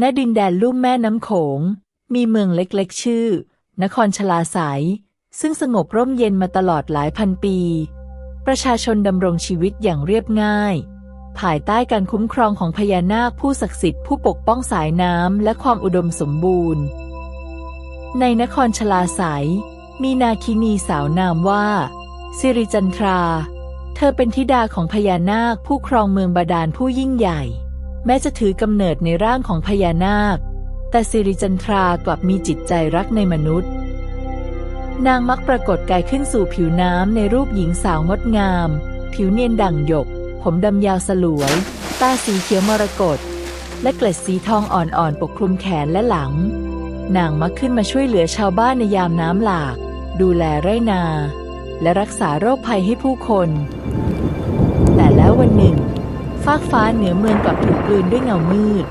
ณดินแดนลุ่มแม่น้ำโขง มีเมืองเล็กๆ ชื่อ นครชลาสายซึ่งสงบร่มเย็นมาตลอดหลายพันปี ประชาชนดำรงชีวิตอย่างเรียบง่าย ภายใต้การคุ้มครองของพญานาคผู้ศักดิ์สิทธิ์ผู้ปกป้องสายน้ำและความอุดมสมบูรณ์ ในนครชลาสายมีนาคินีสาวนามว่าสิริจันทรา เธอเป็นธิดาของพญานาคผู้ครองเมืองบาดาลผู้ยิ่งใหญ่ แม้จะถือกำเนิดในร่างของพญานาค แต่สิริจันทรากลับมีจิตใจรักในมนุษย์ นางมักปรากฏกายขึ้นสู่ผิวน้ำในรูปหญิงสาวงดงาม ผิวเนียนดั่งหยก ผมดำยาวสลวย ตาสีเขียวมรกตและเกล็ดสีทองอ่อนๆปกคลุมแขนและหลัง นางมักขึ้นมาช่วยเหลือชาวบ้านในยามน้ำหลาก ดูแลไร่นา และรักษาโรคภัยให้ผู้คน ฟากฟ้าเหนือเมืองกลับถูกกลืนด้วยเงามืด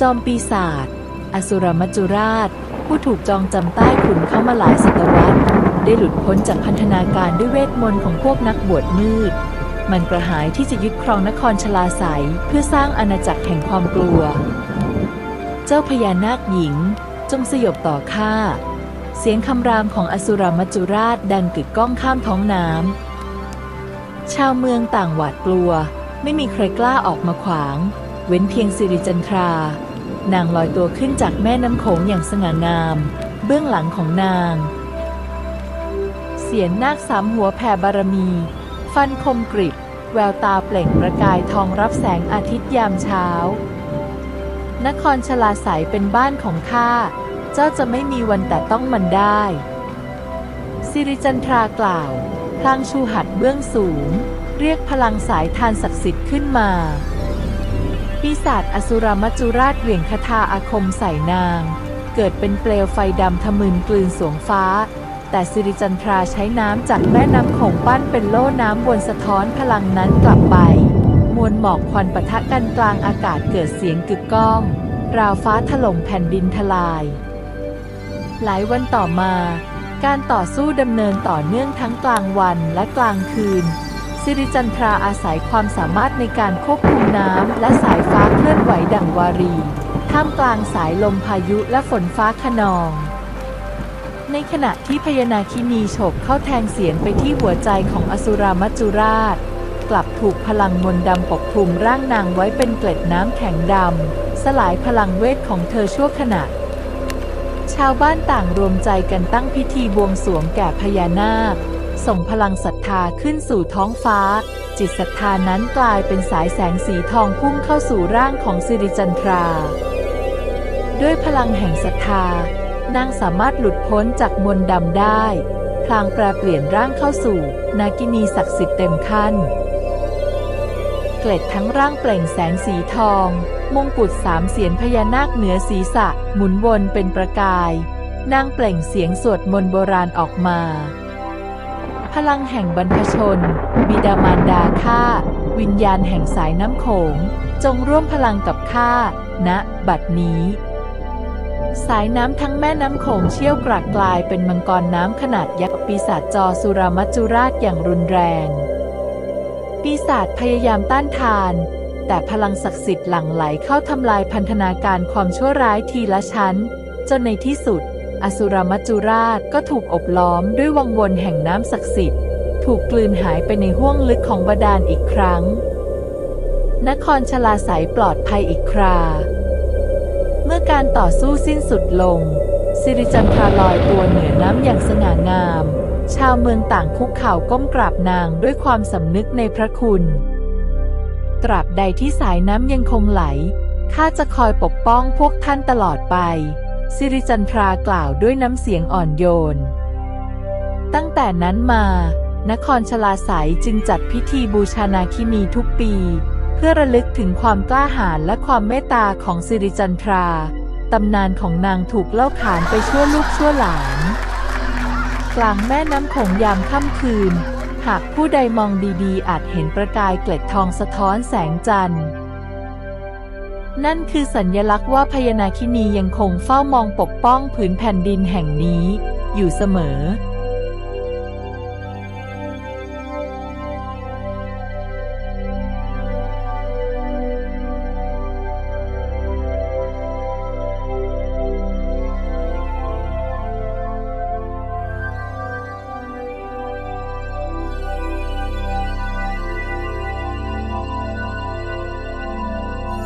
จอมปีศาจอสุรมัจจุราช ผู้ถูกจองจำใต้ขุนเข้ามาหลายศตวรรษ ได้หลุดพ้นจากพันธนาการด้วยเวทมนต์ของพวกนักบวชมืด มันกระหายที่จะยึดครองนครชลาไสยเพื่อสร้างอาณาจักรแห่งความกลัว เจ้าพญานาคหญิง จงสยบต่อข้าเสียงคำรามของอสุรมัจจุราชดังกึกก้องข้ามท้องน้ำชาวเมืองต่างหวาดกลัว ไม่มีใครกล้าออกมาขวาง เว้นเพียงสิริจันทรา นางลอยตัวขึ้นจากแม่น้ำโขงอย่างสง่างาม เบื้องหลังของนาง เสียนนาคสามหัวแผ่บารมี ฟันคมกริบ แววตาเปล่งประกายทองรับแสงอาทิตย์ยามเช้า นครชลาไสยเป็นบ้านของข้า เจ้าจะไม่มีวันแต่ต้องมันได้สิริจันทรากล่าว พลางชูหัดเบื้องสูง เรียกพลังสายทานศักดิ์สิทธิ์ขึ้นมา ปีศาจอสุรมัจจุราชเหวี่ยงคาถาอาคมใส่นาง เกิดเป็นเปลวไฟดำทะมึนกลืนสวงฟ้า แต่สิริจันทราใช้น้ำจากแม่น้ำโขงปั้นเป็นโล่น้ำวนสะท้อนพลังนั้นกลับไป มวลหมอกควันปะทะกันกลางอากาศเกิดเสียงกึกก้อง ราวฟ้าถล่มแผ่นดินทลาย หลายวันต่อมาการต่อสู้ดำเนินต่อเนื่องทั้งกลางวันและกลางคืน สิริจันทราอาศัยความสามารถในการควบคุมน้ำและสายฟ้าเคลื่อนไหวดั่งวารี ท่ามกลางสายลมพายุและฝนฟ้าขนอง ในขณะที่พญานาคินีโฉบเข้าแทงเสียนไปที่หัวใจของอสุรามัจจุราช กลับถูกพลังมนต์ดำปกคลุมร่างนางไว้เป็นเกล็ดน้ำแข็งดำสลายพลังเวทของเธอชั่วขณะชาวบ้านต่างรวมใจกันตั้งพิธีบวงสรวงแก่พญานาค ส่งพลังศรัทธาขึ้นสู่ท้องฟ้า จิตศรัทธานั้นกลายเป็นสายแสงสีทองพุ่งเข้าสู่ร่างของสิริจันทรา ด้วยพลังแห่งศรัทธานางสามารถหลุดพ้นจากมนต์ดำได้ พลางแปลเปลี่ยนร่างเข้าสู่ นากินีศักดิ์สิทธิ์เต็มขั้น เกล็ดทั้งร่างเปล่งแสงสีทอง มงกุฎสามเสียนพญานาคเหนือศีรษะ หมุนวนเป็นประกาย นางเปล่งเสียงสวดมนต์โบราณออกมา ลังแห่งบรรพชน บิดามารดาข้าวิญญาณแห่งสายน้ำโขง จงร่วมพลังกับข้าณบัดนี้ สายน้ำทั้งแม่น้ำโขงเชี่ยวกรากกลายเป็นมังกรน้ำขนาดยักษ์ปีศาจจอสุรามัจจุราชอย่างรุนแรง ปีศาจพยายามต้านทาน แต่พลังศักดิ์สิทธิ์หลั่งไหลเข้าทำลายพันธนาการความชั่วร้ายทีละชั้น จนในที่สุด อสุรมัจจุราชก็ถูกอบล้อมด้วยวังวนแห่งน้ำศักดิ์สิทธิ์ ถูกกลืนหายไปในห้วงลึกของบาดาลอีกครั้ง นครชลาไสยปลอดภัยอีกครา เมื่อการต่อสู้สิ้นสุดลง สิริจันทราลอยตัวเหนือน้ำอย่างสง่างาม ชาวเมืองต่างคุกเข่าก้มกราบนางด้วยความสำนึกในพระคุณ ตราบใดที่สายน้ำยังคงไหลข้าจะคอยปกป้องพวกท่านตลอดไป สิริจันทรากล่าวด้วยน้ำเสียงอ่อนโยน ตั้งแต่นั้นมา นครชลาไสยจึงจัดพิธีบูชานาคินีทุกปี เพื่อระลึกถึงความกล้าหาญและความเมตตาของสิริจันทรา ตำนานของนางถูกเล่าขานไปชั่วลูกชั่วหลาน กลางแม่น้ำโขงยามค่ำคืน หากผู้ใดมองดีๆ อาจเห็นประกายเกล็ดทองสะท้อนแสงจันทร์ นั่นคือสัญญลักษณ์ว่าพญานาคินียังคงเฝ้ามองปกป้องผืนแผ่นดินแห่งนี้ อยู่เสมอ